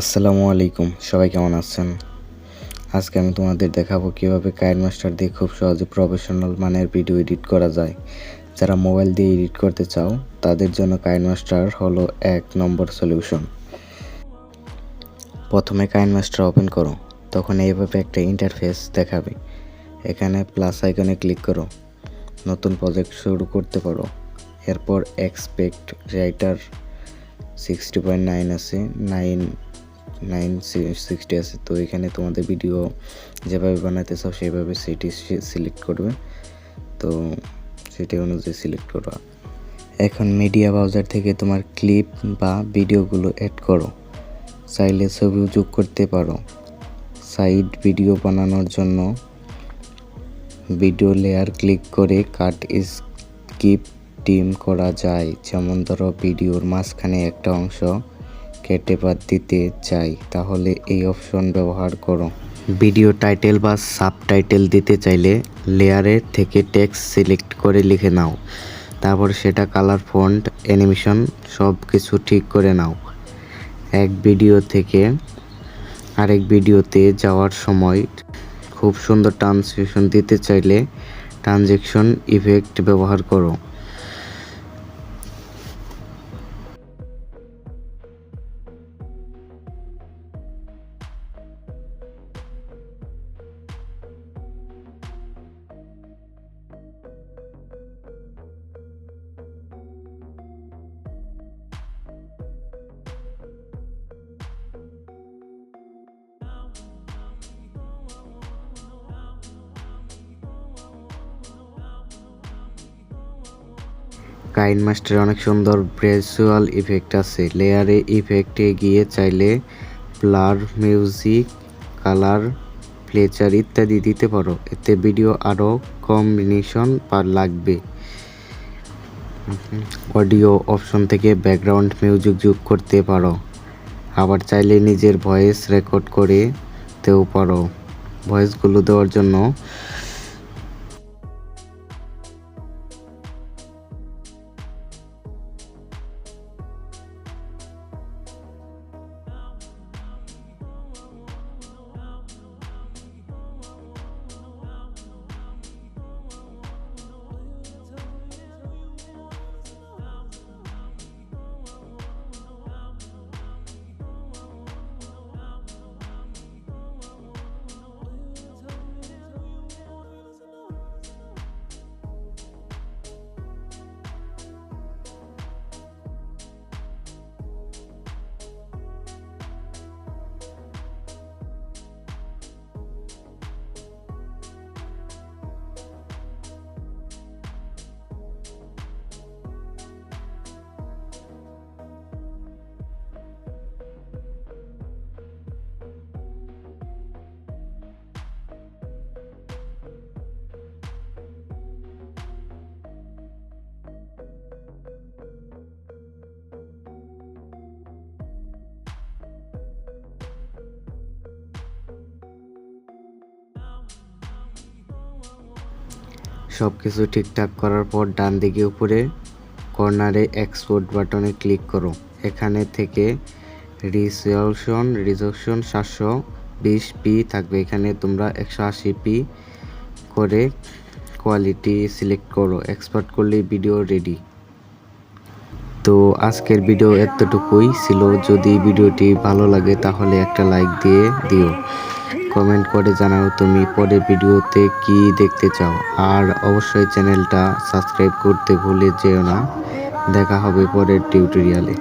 আসসালামু আলাইকুম, সবাই কেমন আছেন? আজকে আমি তোমাদের দেখাবো কীভাবে কাইন মাস্টার দিয়ে খুব সহজে প্রফেশনাল মানের ভিডিও এডিট করা যায়। যারা মোবাইল দিয়ে এডিট করতে চাও, তাদের জন্য কাইন মাস্টার হলো এক নম্বর সলিউশন প্রথমে কাইন মাস্টার ওপেন করো, তখন এইভাবে একটা ইন্টারফেস দেখাবে। এখানে প্লাস আইকনে ক্লিক করো, নতুন প্রজেক্ট শুরু করতে পারো। এরপর expect writer sixty point nine আছে নাইন নাইন সিক্সটি আছে তো এখানে তোমাদের ভিডিও যেভাবে বানাতে চাও সেভাবে সেটি সিলেক্ট করবে। তো সেটি অনুযায়ী সিলেক্ট করো এখন মিডিয়া ব্রাউজার থেকে তোমার ক্লিপ বা ভিডিওগুলো অ্যাড করো। চাইলে ছবিও যোগ করতে পারো। সাইড ভিডিও বানানোর জন্য ভিডিও লেয়ার ক্লিক করে কাট স্কিপ টিম করা যায়। যেমন ধরো ভিডিওর মাঝখানে একটা অংশ। কেটে বাদ দিতে চাই, তাহলে এই অপশন ব্যবহার করো। ভিডিও টাইটেল বা সাবটাইটেল দিতে চাইলে লেয়ারের থেকে টেক্সট সিলেক্ট করে লিখে নাও। তারপর সেটা কালার, ফন্ট, অ্যানিমেশন সব কিছু ঠিক করে নাও। এক ভিডিও থেকে আরেক ভিডিওতে যাওয়ার সময় খুব সুন্দর ট্রান্সলেশন দিতে চাইলে ট্রানজেকশন ইফেক্ট ব্যবহার করো। কাইন মাস্টারে অনেক সুন্দর ভিজুয়াল ইফেক্ট আছে। লেয়ারে ইফেক্টে গিয়ে চাইলে ব্লার, মিউজিক, কালার, ফ্লেচার ইত্যাদি দিতে পারো। এতে ভিডিও আরও কম্বিনেশন লাগবে। অডিও অপশন থেকে ব্যাকগ্রাউন্ড মিউজিক যোগ করতে পারো। আবার চাইলে নিজের ভয়েস রেকর্ড করে তেও পারো। ভয়েসগুলো দেওয়ার জন্য সব কিছু ঠিকঠাক করার পর ডান দিকে উপরে কর্নারে এক্সপোর্ট বাটনে ক্লিক করো। এখানে থেকে রিজলিউশন রিজলিউশন সাতশো বিশ পি থাকবে। এখানে তোমরা একশো আশি পি করে কোয়ালিটি সিলেক্ট করো। এক্সপার্ট করলেই ভিডিও রেডি। তো আজকের ভিডিও এতটুকুই ছিল। যদি ভিডিওটি ভালো লাগে তাহলে একটা লাইক দিয়ে দিও। কমেন্ট করে জানাও তুমি পরের ভিডিওতে কি দেখতে চাও। আর অবশ্যই চ্যানেলটা সাবস্ক্রাইব করতে ভুলে যেও না। দেখা হবে পরের টিউটোরিয়ালে।